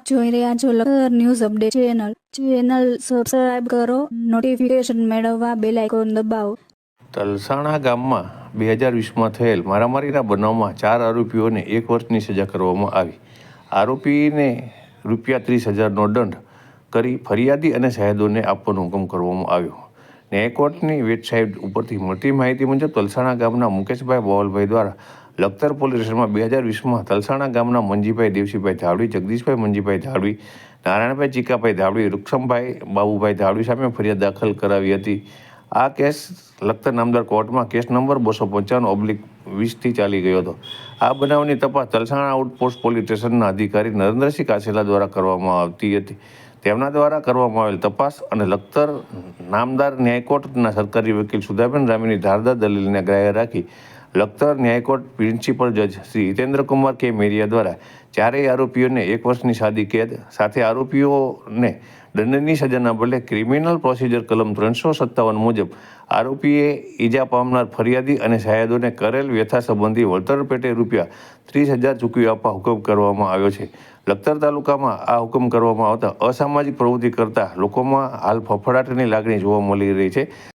આપ જોઈ રહ્યા છો લખર news update channel. Channel subscribe કરો નોટિફિકેશન મેળવવા બેલ આઇકોન દબાવો. તલસાણા ગામમાં બે હજાર વીસમાં થયેલ મારામારીના બનાવમાં ચાર આરોપીઓને એક વર્ષની સજા કરવામાં આવી. આરોપીને રૂપિયા ત્રીસ હજારનો દંડ કરી ફરિયાદી અને શહેદોને આપવાનો હુકમ કરવામાં આવ્યો. ન્યાયકોર્ટની વેબસાઇટ ઉપરથી મળતી માહિતી મુજબ તલસાણા ગામના મુકેશભાઈ બોવલભાઈ દ્વારા લખતર પોલીસ સ્ટેશનમાં બે હજાર વીસમાં તલસાણા ગામના મંજીભાઈ દેવસીભાઈ ધાવડી, જગદીશભાઈ મંજીભાઈ ધાવડી, નારાયણભાઈ ચીકાભાઈ ધાવડી, રૂક્ષમભાઈ બાબુભાઈ ધાવડી સામે ફરિયાદ દાખલ કરાવી હતી. આ કેસ લખતર નામદાર કોર્ટમાં કેસ નંબર બસો પંચાણું ઓબ્લિક વીસથી ચાલી ગયો હતો. આ બનાવની તપાસ તલસાણા આઉટપોસ્ટ પોલીસ સ્ટેશનના અધિકારી નરેન્દ્રસિંહ કાસેલા દ્વારા કરવામાં આવતી હતી. તેમના દ્વારા કરવામાં આવેલ તપાસ અને લખતર નામદાર ન્યાયકોર્ટના સરકારી વકીલ સુધાબેન રામીની ધારદાર દલીલને ગ્રાહ્ય રાખી લખતર ન્યાયકોર્ટ પ્રિન્સિપલ જજ શ્રી હિતેન્દ્રકુમાર કે. મેરિયા દ્વારા ચારેય આરોપીઓને એક વર્ષની સાદી કેદ, સાથે આરોપીઓને દંડની સજાના બદલે ક્રિમિનલ પ્રોસિજર કલમ ત્રણસો સત્તાવન મુજબ આરોપીએ ઈજા પામનાર ફરિયાદી અને શાયદોને કરેલ વ્યથા સંબંધી વળતર પેટે રૂપિયા ત્રીસ હજાર ચૂકવી આપવા હુકમ કરવામાં આવ્યો છે. લખતર તાલુકામાં આ હુકમ કરવામાં આવતા અસામાજિક પ્રવૃત્તિ કરતા લોકોમાં હાલ ફફડાટની લાગણી જોવા મળી રહી છે.